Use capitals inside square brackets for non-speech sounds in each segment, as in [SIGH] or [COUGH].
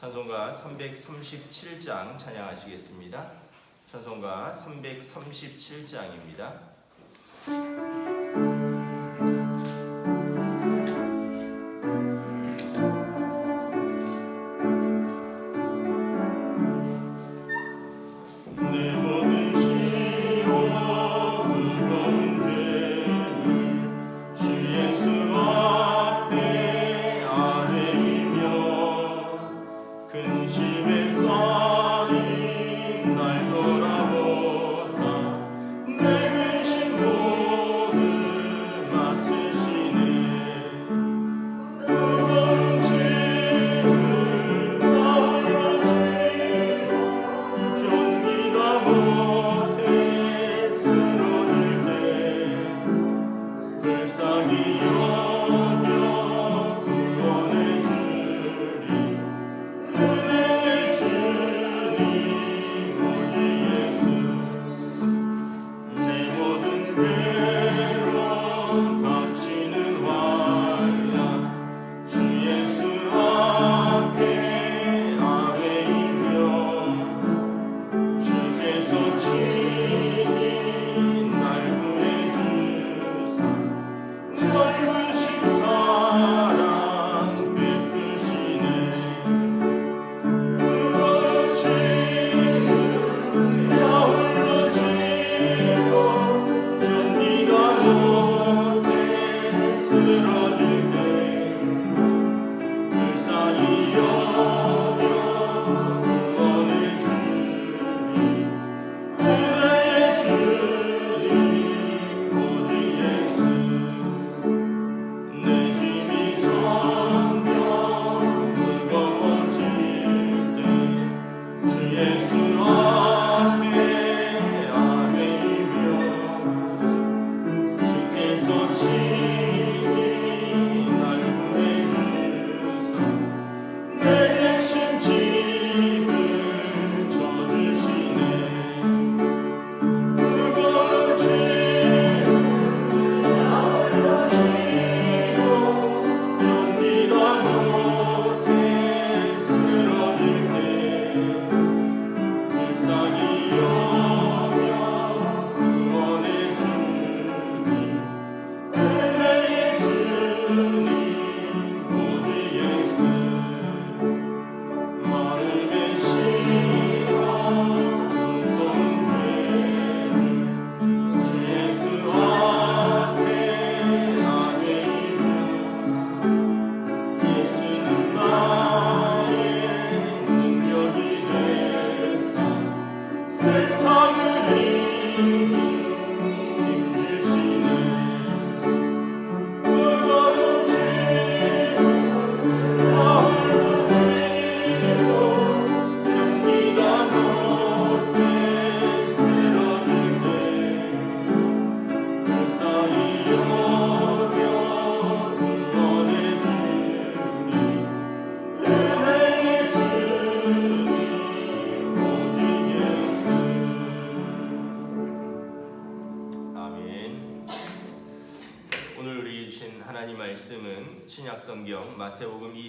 찬송가 337장 찬양하시겠습니다. 찬송가 337장입니다.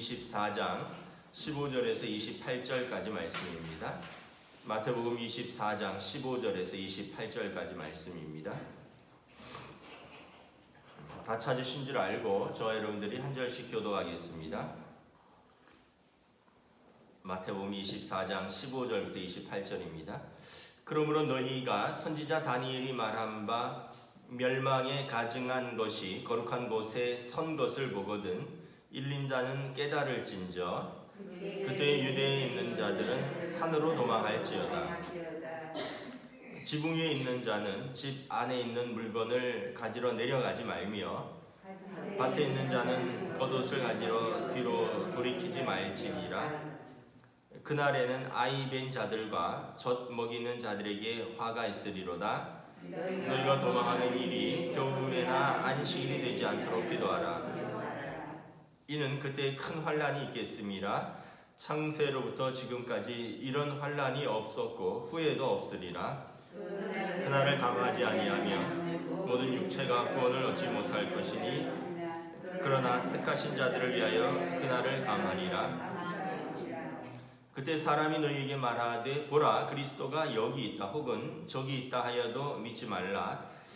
24장 15절에서 28절까지 말씀입니다. 마태복음 24장 15절에서 28절까지 말씀입니다. 다 찾으신 줄 알고 저와 여러분들이 한 절씩 교도하겠습니다. 마태복음 24장 15절부터 28절입니다. 그러므로 너희가 선지자 다니엘이 말한 바 멸망에 가증한 것이 거룩한 곳에 선 것을 보거든 일린 자는 깨달을진저 그때 유대에 있는 자들은 산으로 도망할지어다. 지붕 위에 있는 자는 집 안에 있는 물건을 가지러 내려가지 말며 밭에 있는 자는 겉옷을 가지러 뒤로 돌이키지 말지니라. 그날에는 아이 벤 자들과 젖 먹이는 자들에게 화가 있으리로다. 너희가 도망하는 일이 겨울에나 안식일이 되지 않도록 기도하라 이는 그때 큰 환란이 있겠음이라 창세로부터 지금까지 이런 환란이 없었고 후에도 없으리라. 그날을 강하지 아니하며 모든 육체가 구원을 얻지 못할 것이니 그러나 택하신 자들을 위하여 그날을 강하리라. 그때 사람이 너희에게 말하되 보라 그리스도가 여기 있다 혹은 저기 있다 하여도 믿지 말라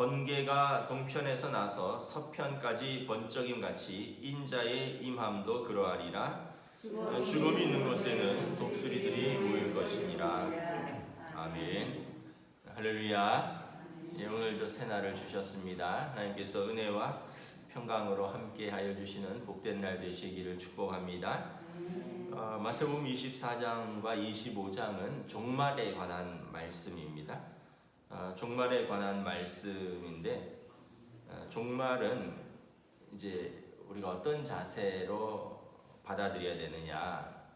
번개가 동편에서 나서 서편까지 번쩍임 같이 인자의 임함도 그러하리라. 죽음이 있는 곳에는 독수리들이 모일 것이니라 아멘. 할렐루야. 예, 오늘도 새날을 주셨습니다. 하나님께서 은혜와 평강으로 함께하여 주시는 복된 날 되시기를 축복합니다. 어, 마태복음 24장과 25장은 종말에 관한 말씀입니다. 어, 종말에 관한 말씀인데 어, 종말은 이제 우리가 어떤 자세로 받아들여야 되느냐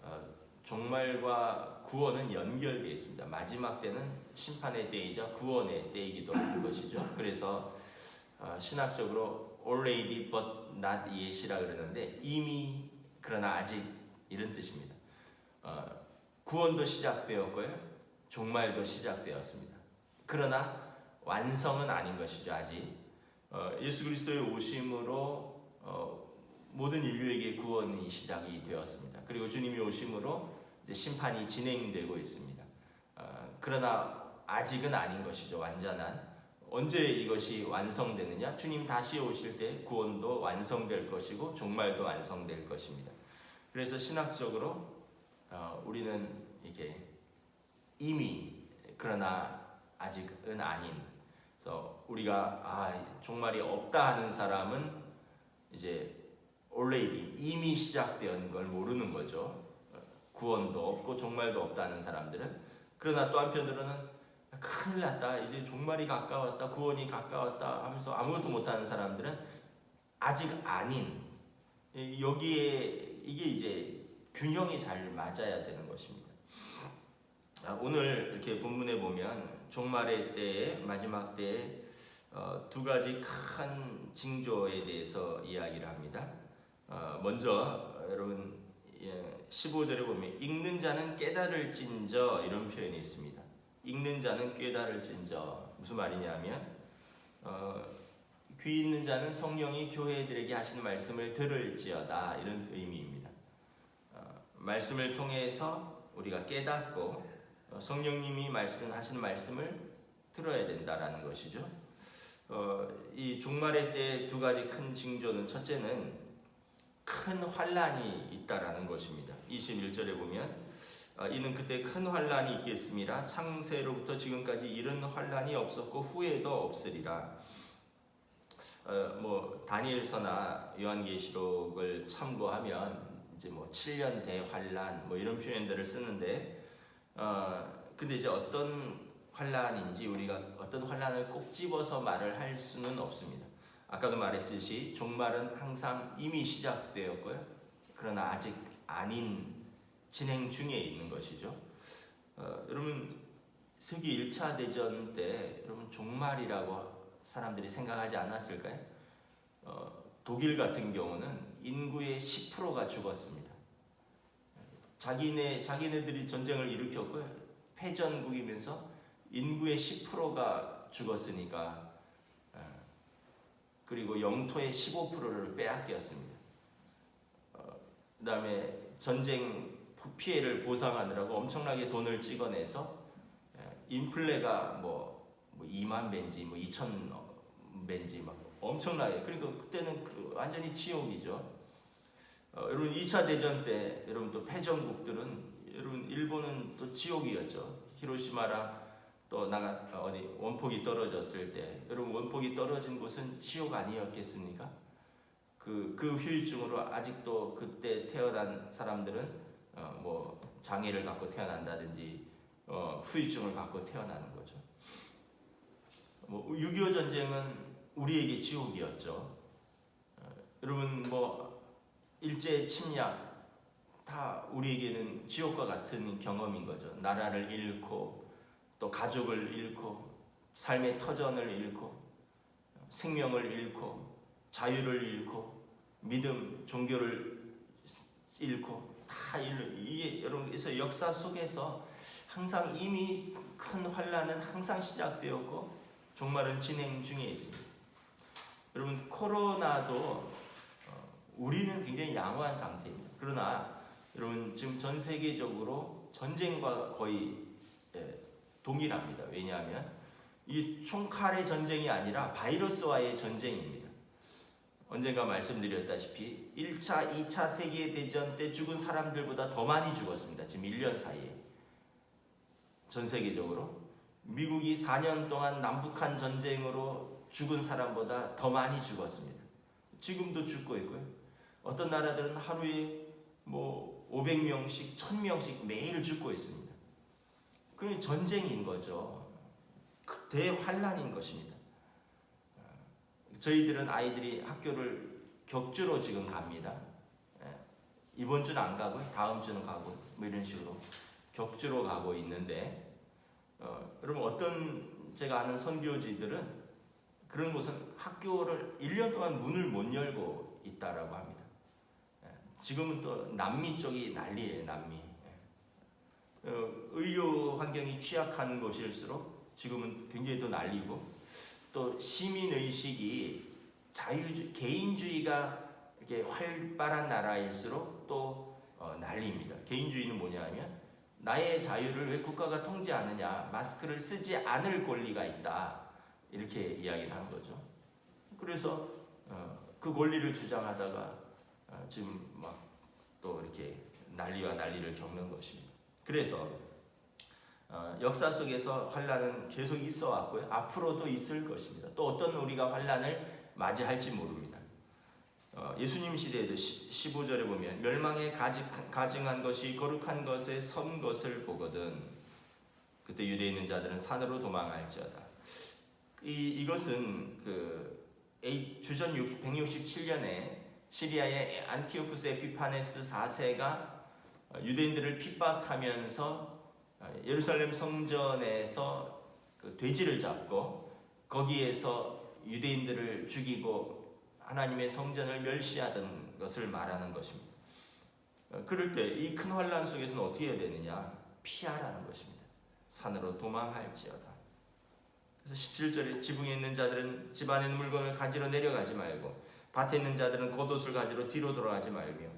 어, 종말과 구원은 연결되어 있습니다. 마지막 때는 심판의 때이자 구원의 때이기도 한 [COUGHS] 것이죠. 그래서 어, 신학적으로 already but not yet이라 그러는데 이미 그러나 아직 이런 뜻입니다. 어, 구원도 시작되었고요. 종말도 시작되었습니다. 그러나 완성은 아닌 것이죠 아직 어, 예수 그리스도의 오심으로 어, 모든 인류에게 구원이 시작이 되었습니다. 그리고 주님이 오심으로 이제 심판이 진행되고 있습니다. 어, 그러나 아직은 아닌 것이죠 완전한 언제 이것이 완성되느냐? 주님 다시 오실 때 구원도 완성될 것이고 종말도 완성될 것입니다. 그래서 신학적으로 어, 우리는 이게 이미 그러나 아직은 아닌. 그래서 우리가 아, 종말이 없다 하는 사람은 이제 already 이미 시작된 걸 모르는 거죠. 구원도 없고 종말도 없다는 사람들은 그러나 또 한편으로는 큰일 났다 이제 종말이 가까웠다 구원이 가까웠다 하면서 아무것도 못하는 사람들은 아직 아닌 여기에 이게 이제 균형이 잘 맞아야 되는 것입니다. 아, 오늘 이렇게 본문에 보면 종말의 때에 마지막 때에 어, 두 가지 큰 징조에 대해서 이야기를 합니다. 어, 먼저 여러분 15절에 보면 읽는 자는 깨달을진저 이런 표현이 있습니다. 읽는 자는 깨달을진저 무슨 말이냐면 어, 귀 있는 자는 성령이 교회들에게 하시는 말씀을 들을지어다 이런 의미입니다. 어, 말씀을 통해서 우리가 깨닫고 어, 성령님이 말씀하시는 말씀을 들어야 된다라는 것이죠. 어, 이 종말의 때 두 가지 큰 징조는 첫째는 큰 환란이 있다라는 것입니다. 21절에 보면 어, 이는 그때 큰 환란이 있겠습니다. 창세로부터 지금까지 이런 환란이 없었고 후에도 없으리라. 어, 뭐 다니엘서나 요한계시록을 참고하면 이제 뭐 7년 대환란 뭐 이런 표현들을 쓰는데 어 근데 이제 어떤 환란인지 우리가 어떤 환란을 꼭 집어서 말을 할 수는 없습니다. 아까도 말했듯이 종말은 항상 이미 시작되었고요. 그러나 아직 아닌 진행 중에 있는 것이죠. 어, 여러분 세계 1차 대전 때 여러분 종말이라고 사람들이 생각하지 않았을까요? 어, 독일 같은 경우는 인구의 10%가 죽었습니다. 자기네 자기네들이 전쟁을 일으켰고요. 패전국이면서 인구의 10%가 죽었으니까 예, 그리고 영토의 15%를 빼앗겼습니다. 어, 그다음에 전쟁 피해를 보상하느라고 엄청나게 돈을 찍어내서 예, 인플레가 뭐, 뭐 2만 벤지, 뭐 2천 벤지 막 엄청나게 그러니까 그때는 그 완전히 지옥이죠. 어, 여러분 2차 대전 때 여러분 또 패전국들은 여러분 일본은 또 지옥이었죠. 히로시마랑 또 나가 어디 원폭이 떨어졌을 때 여러분 원폭이 떨어진 곳은 지옥 아니었겠습니까? 그, 그 후유증으로 아직도 그때 태어난 사람들은 어, 뭐 장애를 갖고 태어난다든지 어, 후유증을 갖고 태어나는 거죠. 뭐6.25 전쟁은 우리에게 지옥이었죠. 어, 여러분 뭐 일제 침략 다 우리에게는 지옥과 같은 경험인 거죠. 나라를 잃고 또 가족을 잃고 삶의 터전을 잃고 생명을 잃고 자유를 잃고 믿음 종교를 잃고 다 잃는 이게 여러분 그래서 역사 속에서 항상 이미 큰 환란은 항상 시작되었고 종말은 진행 중에 있습니다. 여러분 코로나도 어, 우리는 굉장히 양호한 상태입니다. 그러나 여러분 지금 전 세계적으로 전쟁과 거의 예, 동일합니다. 왜냐하면 이 총칼의 전쟁이 아니라 바이러스와의 전쟁입니다. 언젠가 말씀드렸다시피 1차, 2차 세계대전 때 죽은 사람들보다 더 많이 죽었습니다. 지금 1년 사이에. 전 세계적으로. 미국이 4년 동안 남북한 전쟁으로 죽은 사람보다 더 많이 죽었습니다. 지금도 죽고 있고요. 어떤 나라들은 하루에 뭐 500명씩, 1000명씩 매일 죽고 있습니다. 그건 전쟁인 거죠. 대환란인 것입니다. 저희들은 아이들이 학교를 격주로 지금 갑니다. 예. 이번 주는 안 가고 다음 주는 가고 뭐 이런 식으로 격주로 가고 있는데 어, 여러분 어떤 제가 아는 선교지들은 그런 곳은 학교를 1년 동안 문을 못 열고 있다라고 합니다. 예. 지금은 또 남미 쪽이 난리예요, 남미. 예. 어, 의료 환경이 취약한 곳일수록 지금은 굉장히 더 난리고 또 시민 의식이 자유주 개인주의가 이렇게 활발한 나라일수록 또 어, 난리입니다. 개인주의는 뭐냐하면 나의 자유를 왜 국가가 통제하느냐 마스크를 쓰지 않을 권리가 있다 이렇게 이야기를 하는 거죠. 그래서 어, 그 권리를 주장하다가 어, 지금 막 또 이렇게 난리와 난리를 겪는 것입니다. 그래서 어, 역사 속에서 환란은 계속 있어 왔고요. 앞으로도 있을 것입니다. 또 어떤 우리가 환란을 맞이할지 모릅니다. 어, 예수님 시대에도 15절에 보면 멸망에 가증한 것이 거룩한 것에 선 것을 보거든 그때 유대에 있는 자들은 산으로 도망할지어다. 이 이것은 그 주전 167년에 시리아의 안티오쿠스 에피파네스 4세가 유대인들을 핍박하면서 예루살렘 성전에서 그 돼지를 잡고 거기에서 유대인들을 죽이고 하나님의 성전을 멸시하던 것을 말하는 것입니다. 그럴 때 이 큰 환란 속에서는 어떻게 해야 되느냐? 피하라는 것입니다. 산으로 도망할지어다. 그래서 17절에 지붕에 있는 자들은 집 안에 있는 물건을 가지러 내려가지 말고 밭에 있는 자들은 겉옷을 가지러 뒤로 돌아가지 말며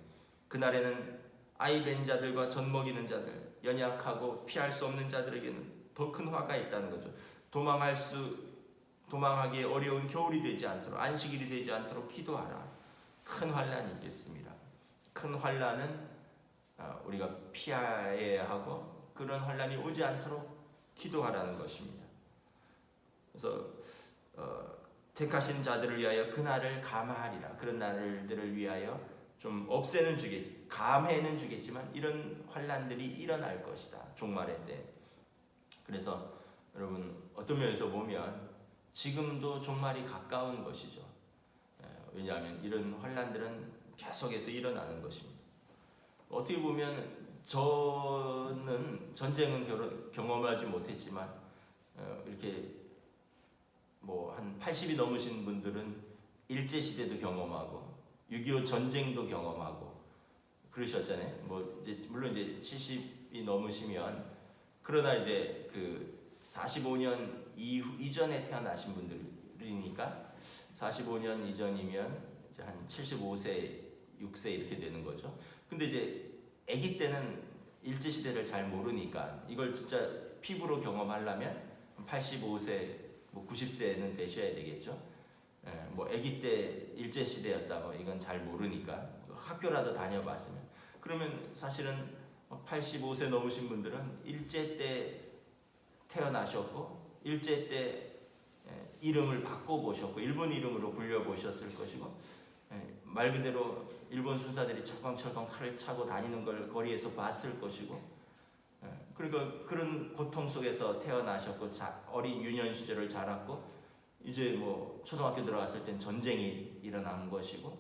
그날에는 아이 벤 자들과 젖 먹이는 자들 연약하고 피할 수 없는 자들에게는 더 큰 화가 있다는 거죠. 도망할 수 도망하기 어려운 겨울이 되지 않도록 안식일이 되지 않도록 기도하라. 큰 환란이 있겠습니다. 큰 환란은 어, 우리가 피해야 하고 그런 환란이 오지 않도록 기도하라는 것입니다. 그래서 어, 택하신 자들을 위하여 그날을 감하리라. 그런 날들을 위하여 좀 없애는 주겠, 감해는 주겠지만 이런 환란들이 일어날 것이다. 종말의 때. 그래서 여러분 어떤 면에서 보면 지금도 종말이 가까운 것이죠. 예, 왜냐하면 이런 환란들은 계속해서 일어나는 것입니다. 어떻게 보면 저는 전쟁은 경험하지 못했지만 어, 이렇게 뭐 한 80이 넘으신 분들은 일제 시대도 경험하고 6.25 전쟁도 경험하고 그러셨잖아요. 뭐 이제 물론 이제 70이 넘으시면 그러나 이제 그 45년 이후 이전에 태어나신 분들이니까 45년 이전이면 이제 한 75세, 6세 이렇게 되는 거죠. 근데 이제 아기 때는 일제 시대를 잘 모르니까 이걸 진짜 피부로 경험하려면 85세, 뭐 90세는 되셔야 되겠죠. 예, 뭐 아기 때 일제 시대였다 뭐 이건 잘 모르니까 학교라도 다녀봤으면 그러면 사실은 85세 넘으신 분들은 일제 때 태어나셨고 일제 때 예, 이름을 바꿔 보셨고 일본 이름으로 불려 보셨을 것이고 예, 말 그대로 일본 순사들이 철컹철컹 칼을 차고 다니는 걸 거리에서 봤을 것이고 예, 그러니까 그런 고통 속에서 태어나셨고 자, 어린 유년 시절을 자랐고 이제 뭐 초등학교 들어갔을 땐 전쟁이 일어난 것이고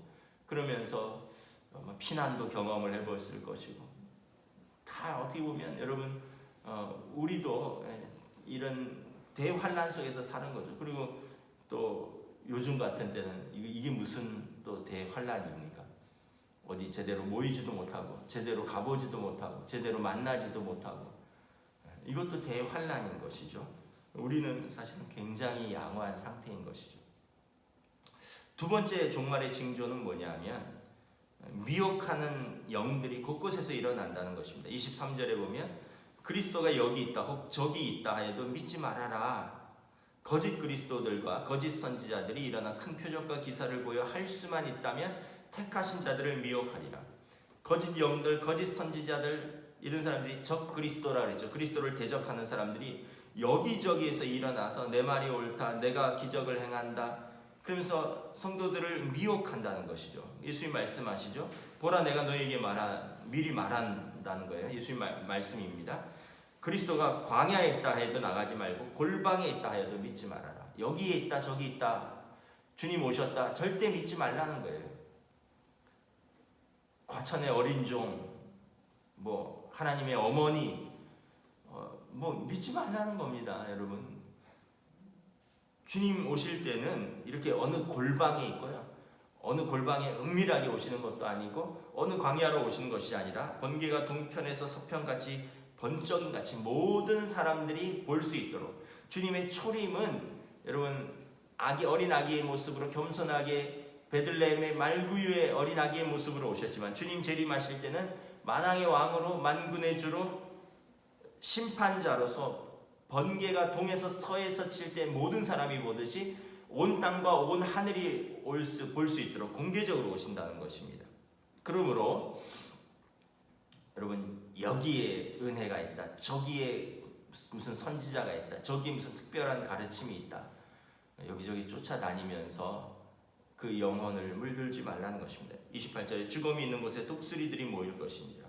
그러면서 뭐 피난도 경험을 해봤을 것이고 다 어떻게 보면 여러분 어, 우리도 예, 이런 대환란 속에서 사는 거죠. 그리고 또 요즘 같은 때는 이게- 무슨 또 대환란입니까? 어디 제대로 모이지도 못하고 제대로 가보지도 못하고 제대로 만나지도 못하고 예, 이것도 대환란인 것이죠. 우리는 사실은 굉장히 양호한 상태인 것이죠. 두 번째 종말의 징조는 뭐냐면 미혹하는 영들이 곳곳에서 일어난다는 것입니다. 23절에 보면 그리스도가 여기 있다 혹 저기 있다 하여도 믿지 말아라. 거짓 그리스도들과 거짓 선지자들이 일어나 큰 표적과 기사를 보여 할 수만 있다면 택하신 자들을 미혹하리라. 거짓 영들, 거짓 선지자들 이런 사람들이 적 그리스도라 그랬죠. 그리스도를 대적하는 사람들이 여기저기에서 일어나서 내 말이 옳다, 내가 기적을 행한다. 그러면서 성도들을 미혹한다는 것이죠. 예수님 말씀하시죠. 보라 내가 너에게 말한 미리 말한다는 거예요. 예수님 말, 말씀입니다. 그리스도가 광야에 있다 해도 나가지 말고 골방에 있다 해도 믿지 말아라. 여기에 있다 저기 있다 주님 오셨다 절대 믿지 말라는 거예요. 과천의 어린 종, 뭐 하나님의 어머니, 어, 뭐 믿지 말라는 겁니다, 여러분. 주님 오실 때는 이렇게 어느 골방에 있고요. 어느 골방에 은밀하게 오시는 것도 아니고 어느 광야로 오시는 것이 아니라 번개가 동편에서 서편같이 번쩍인 같이 모든 사람들이 볼 수 있도록 주님의 초림은 여러분 아기 어린 아기의 모습으로 겸손하게 베들레헴의 말구유의 어린 아기의 모습으로 오셨지만 주님 재림하실 때는 만왕의 왕으로 만군의 주로 심판자로서 번개가 동에서 서에서 칠 때 모든 사람이 보듯이 온 땅과 온 하늘이 볼 수 있도록 공개적으로 오신다는 것입니다. 그러므로 여러분 여기에 은혜가 있다. 저기에 무슨 선지자가 있다. 저기 무슨 특별한 가르침이 있다. 여기저기 쫓아다니면서 그 영혼을 물들지 말라는 것입니다. 28절에 죽음이 있는 곳에 독수리들이 모일 것이니라.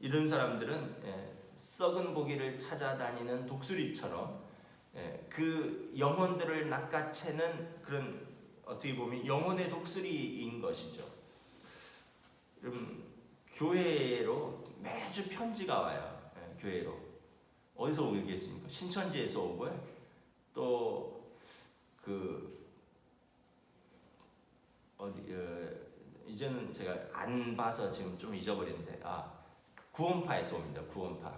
이런 사람들은 예, 썩은 고기를 찾아다니는 독수리처럼 예, 그 영혼들을 낚아채는 그런 어떻게 보면 영혼의 독수리인 것이죠. 여러분 교회로 매주 편지가 와요. 예, 교회로 어디서 오겠습니까? 신천지에서 오고요. 또그 어디 어, 이제는 제가 안 봐서 지금 좀 잊어버렸는데 아 구원파에서 옵니다. 구원파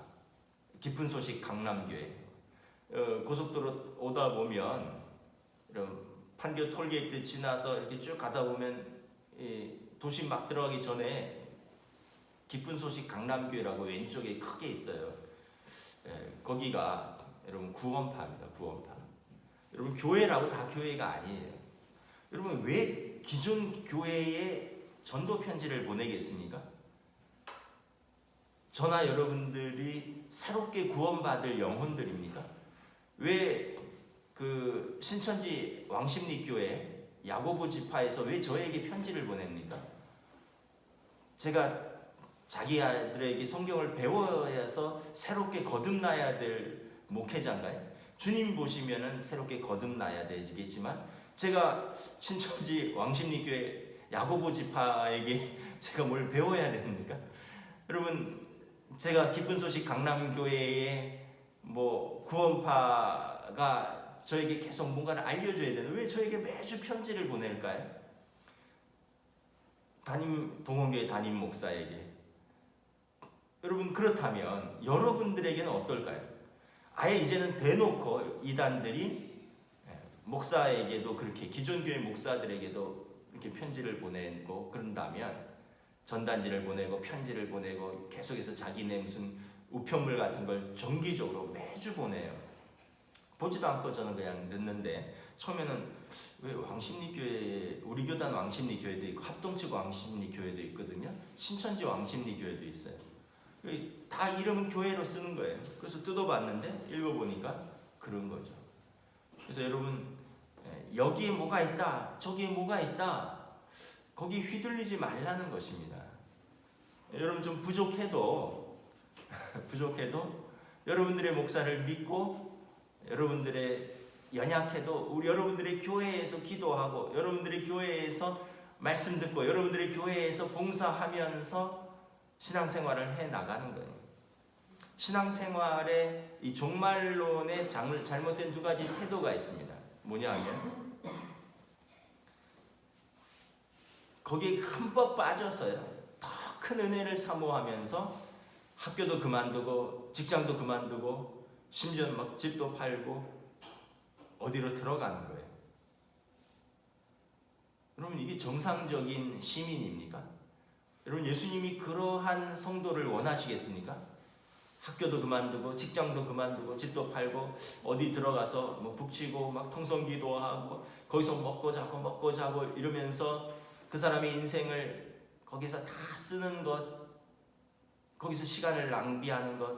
깊은 소식 강남교회 어, 고속도로 오다 보면 이런 판교 톨게이트 지나서 이렇게 쭉 가다 보면 이 도시 막 들어가기 전에 깊은 소식 강남교회라고 왼쪽에 크게 있어요. 예, 거기가 여러분 구원파입니다. 구원파. 여러분 교회라고 다 교회가 아니에요. 여러분 왜 기존 교회에 전도 편지를 보내겠습니까? 저나 여러분들이 새롭게 구원받을 영혼들입니까? 왜 그 신천지 왕십리 교회 야고보 지파에서 왜 저에게 편지를 보냅니까? 제가 자기 아들에게 성경을 배워야서 새롭게 거듭나야 될 목회자인가요? 주님 보시면은 새롭게 거듭나야 되겠지만 제가 신천지 왕십리교회 야고보 지파에게 [LAUGHS] 제가 뭘 배워야 됩니까? 여러분 제가 기쁜 소식 강남교회에 뭐 구원파가 저에게 계속 뭔가를 알려줘야 되는 왜 저에게 매주 편지를 보낼까요? 담임 동원교회 담임 목사에게 여러분 그렇다면 여러분들에게는 어떨까요? 아예 이제는 대놓고 이단들이 예, 목사에게도 그렇게 기존 교회 목사들에게도 이렇게 편지를 보내고 그런다면 전단지를 보내고 편지를 보내고 계속해서 자기네 무슨 우편물 같은 걸 정기적으로 매주 보내요. 보지도 않고 저는 그냥 듣는데 처음에는 왜 왕십리 교회 우리 교단 왕십리 교회도 있고 합동치고 왕십리 교회도 있거든요. 신천지 왕십리 교회도 있어요. 다 이름은 교회로 쓰는 거예요. 그래서 뜯어봤는데 읽어보니까 그런 거죠. 그래서 여러분 예, 여기에 뭐가 있다, 저기에 뭐가 있다, 거기 휘둘리지 말라는 것입니다. 여러분 좀 부족해도 [LAUGHS] 부족해도 여러분들의 목사를 믿고 여러분들의 연약해도 우리 여러분들의 교회에서 기도하고 여러분들의 교회에서 말씀 듣고 여러분들의 교회에서 봉사하면서 신앙생활을 해 나가는 거예요. 신앙생활의 이 종말론의 장- 잘못된 두 가지 태도가 있습니다. 뭐냐 하면 거기에 흠뻑 빠져서요. 더 큰 은혜를 사모하면서 학교도 그만두고 직장도 그만두고 심지어 막 집도 팔고 어디로 들어가는 거예요. 여러분 이게 정상적인 시민입니까? 여러분 예수님이 그러한 성도를 원하시겠습니까? 학교도 그만두고 직장도 그만두고 집도 팔고 어디 들어가서 뭐 북치고 막 통성기도 하고 거기서 먹고 자고 먹고 자고 이러면서 그 사람의 인생을 거기서 다 쓰는 것 거기서 시간을 낭비하는 것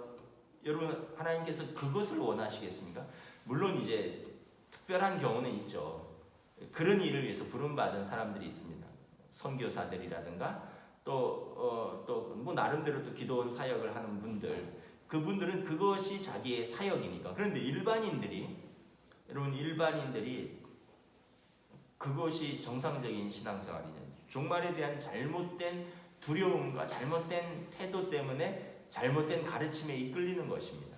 여러분 하나님께서 그것을 원하시겠습니까? 물론 이제 특별한 경우는 있죠. 그런 일을 위해서 부름받은 사람들이 있습니다. 선교사들이라든가 또또뭐 나름대로 또 기도원 사역을 하는 분들 그분들은 그것이 자기의 사역이니까 그런데 일반인들이 여러분 일반인들이 그것이 정상적인 신앙생활이냐 종말에 대한 잘못된 두려움과 잘못된 태도 때문에 잘못된 가르침에 이끌리는 것입니다.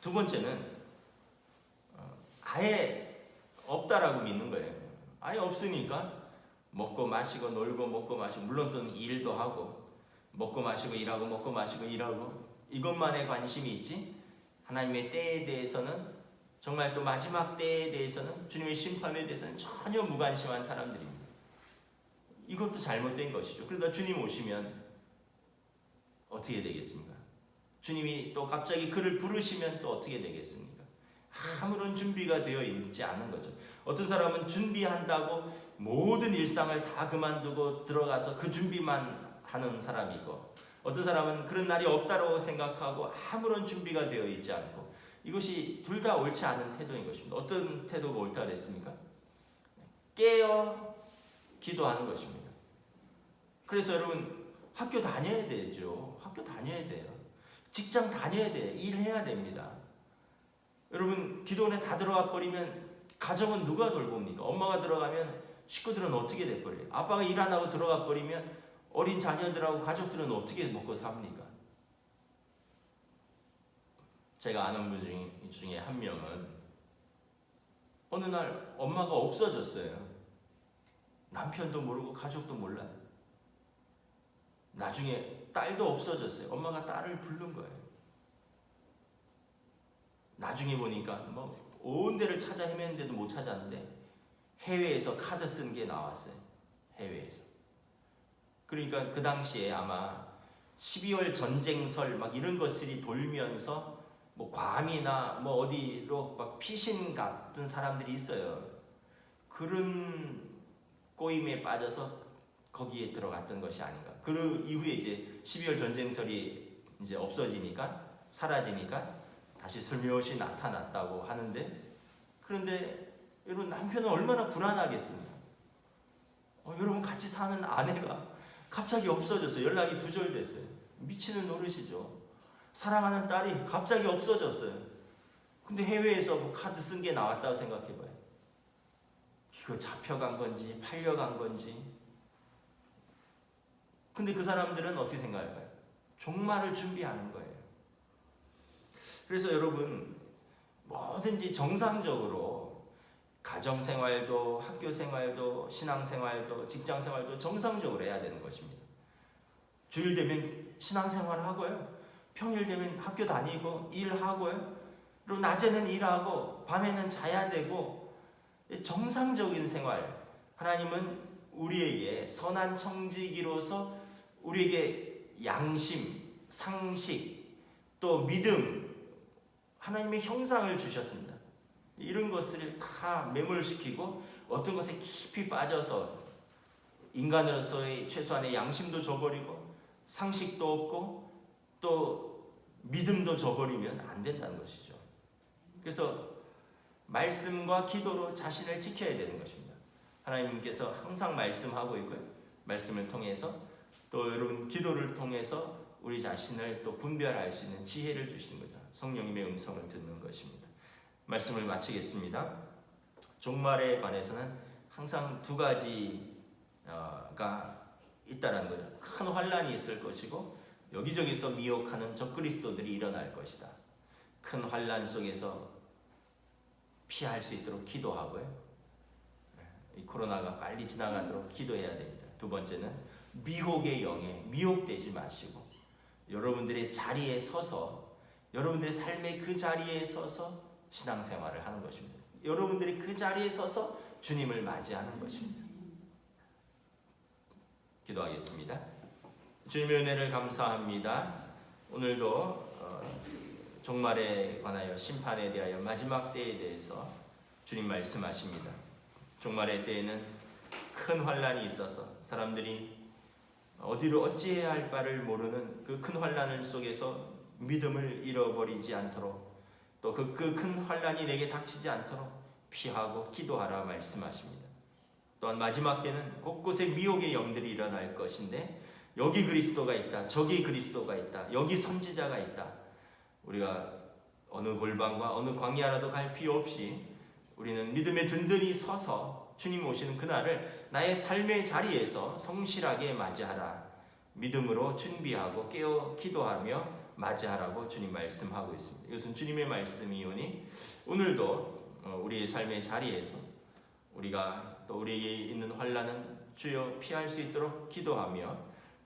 두 번째는 어, 아예 없다라고 믿는 거예요. 아예 없으니까 먹고 마시고 놀고 먹고 마시고 물론 또 일도 하고 먹고 마시고 일하고 먹고 마시고 일하고 이것만에 관심이 있지 하나님의 때에 대해서는 정말 또 마지막 때에 대해서는 주님의 심판에 대해서는 전혀 무관심한 사람들입니다. 이것도 잘못된 것이죠. 그러다 주님 오시면 어떻게 되겠습니까? 주님이 또 갑자기 그를 부르시면 또 어떻게 되겠습니까? 아무런 준비가 되어 있지 않은 거죠. 어떤 사람은 준비한다고 모든 일상을 다 그만두고 들어가서 그 준비만 하는 사람이 있고 어떤 사람은 그런 날이 없다고 생각하고 아무런 준비가 되어 있지 않고 이것이 둘 다 옳지 않은 태도인 것입니다. 어떤 태도가 옳다 그랬습니까? 깨어 기도하는 것입니다. 그래서 여러분 학교 다녀야 되죠. 학교 다녀야 돼요. 직장 다녀야 돼. 일해야 됩니다. 여러분 기도원에 다 들어가 버리면 가정은 누가 돌봅니까? 엄마가 들어가면 식구들은 어떻게 돼 버려요? 아빠가 일 안 하고 들어가 버리면 어린 자녀들하고 가족들은 어떻게 먹고 삽니까? 제가 아는 분 중에, 한 명은 어느 날 엄마가 없어졌어요. 남편도 모르고 가족도 몰라요. 나중에 딸도 없어졌어요. 엄마가 딸을 부른 거예요. 나중에 보니까 뭐 온 데를 찾아 헤맸는데도 못 찾았는데 해외에서 카드 쓴 게 나왔어요. 해외에서. 그러니까 그 당시에 아마 12월 전쟁설 막 이런 것들이 돌면서 뭐 괌이나 뭐 어디로 막 피신 같은 사람들이 있어요. 그런 꼬임에 빠져서 거기에 들어갔던 것이 아닌가. 그 이후에 이제 12월 전쟁설이 이제 없어지니까 사라지니까 다시 슬며시 나타났다고 하는데 그런데 여러분 남편은 얼마나 불안하겠습니까? 어, 여러분 같이 사는 아내가 갑자기 없어졌어요. 연락이 두절됐어요. 미치는 노릇이죠. 사랑하는 딸이 갑자기 없어졌어요. 근데 해외에서 뭐 카드 쓴 게 나왔다고 생각해봐요. 이거 잡혀간 건지 팔려간 건지. 근데 그 사람들은 어떻게 생각할까요? 종말을 준비하는 거예요. 그래서 여러분 뭐든지 정상적으로 가정 생활도 학교 생활도 신앙 생활도 직장 생활도 정상적으로 해야 되는 것입니다. 주일 되면 신앙 생활 하고요. 평일 되면 학교 다니고 일하고요. 그리고 낮에는 일하고 밤에는 자야 되고 정상적인 생활. 하나님은 우리에게 선한 청지기로서 우리에게 양심, 상식, 또 믿음, 하나님의 형상을 주셨습니다. 이런 것을 다 매몰시키고 어떤 것에 깊이 빠져서 인간으로서의 최소한의 양심도 저버리고 상식도 없고 또 믿음도 저버리면 안 된다는 것이죠. 그래서 말씀과 기도로 자신을 지켜야 되는 것입니다. 하나님께서 항상 말씀하고 있고요. 말씀을 통해서 또 여러분 기도를 통해서 우리 자신을 또 분별할 수 있는 지혜를 주시는 거죠. 성령님의 음성을 듣는 것입니다. 말씀을 마치겠습니다. 종말에 관해서는 항상 두 가지가 있다라는 거죠. 큰 환란이 있을 것이고 여기저기서 미혹하는 적그리스도들이 일어날 것이다. 큰 환란 속에서 피할 수 있도록 기도하고요. 네, 이 코로나가 빨리 지나가도록 기도해야 됩니다. 두 번째는 미혹의 영에 미혹되지 마시고 여러분들의 자리에 서서 여러분들의 삶의 그 자리에 서서 신앙생활을 하는 것입니다. 여러분들이 그 자리에 서서 주님을 맞이하는 것입니다. 기도하겠습니다. 주님의 은혜를 감사합니다. 오늘도 어, 종말에 관하여 심판에 대하여 마지막 때에 대해서 주님 말씀하십니다. 종말의 때에는 큰 환란이 있어서 사람들이 어디로 어찌해야 할 바를 모르는 그 큰 환란을 속에서 믿음을 잃어버리지 않도록 또그그큰 환란이 내게 닥치지 않도록 피하고 기도하라 말씀하십니다. 또한 마지막 때는 곳곳에 미혹의 영들이 일어날 것인데 여기 그리스도가 있다. 저기 그리스도가 있다. 여기 선지자가 있다. 우리가 어느 골방과 어느 광야라도 갈 필요 없이 우리는 믿음에 든든히 서서 주님 오시는 그날을 나의 삶의 자리에서 성실하게 맞이하라. 믿음으로 준비하고 깨어 기도하며 맞이하라고 주님 말씀하고 있습니다. 이것은 주님의 말씀이오니 오늘도 어, 우리의 삶의 자리에서 우리가 또 우리에게 있는 환란은 주여 피할 수 있도록 기도하며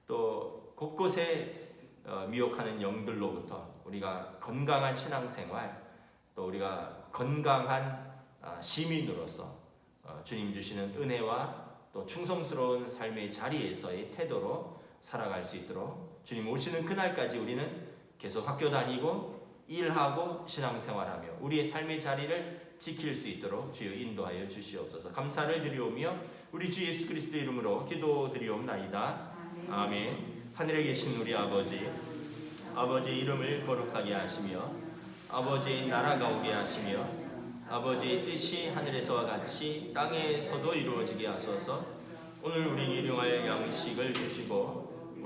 또 곳곳에 어, 미혹하는 영들로부터 우리가 건강한 신앙생활 또 우리가 건강한 아, 시민으로서 어, 주님 주시는 은혜와 또 충성스러운 삶의 자리에서의 태도로 살아갈 수 있도록 주님 오시는 그날까지 우리는 계속 학교 다니고 일하고 신앙생활하며 우리의 삶의 자리를 지킬 수 있도록 주여 인도하여 주시옵소서. 감사를 드리오며 우리 주 예수 그리스도 이름으로 기도드리옵나이다. 아멘. 하늘에 계신 우리 아버지, 아버지 이름을 거룩하게 하시며 아버지의 나라가 오게 하시며 아버지의 뜻이 하늘에서와 같이 땅에서도 이루어지게 하소서. 오늘 우리 일용할 양식을 주시고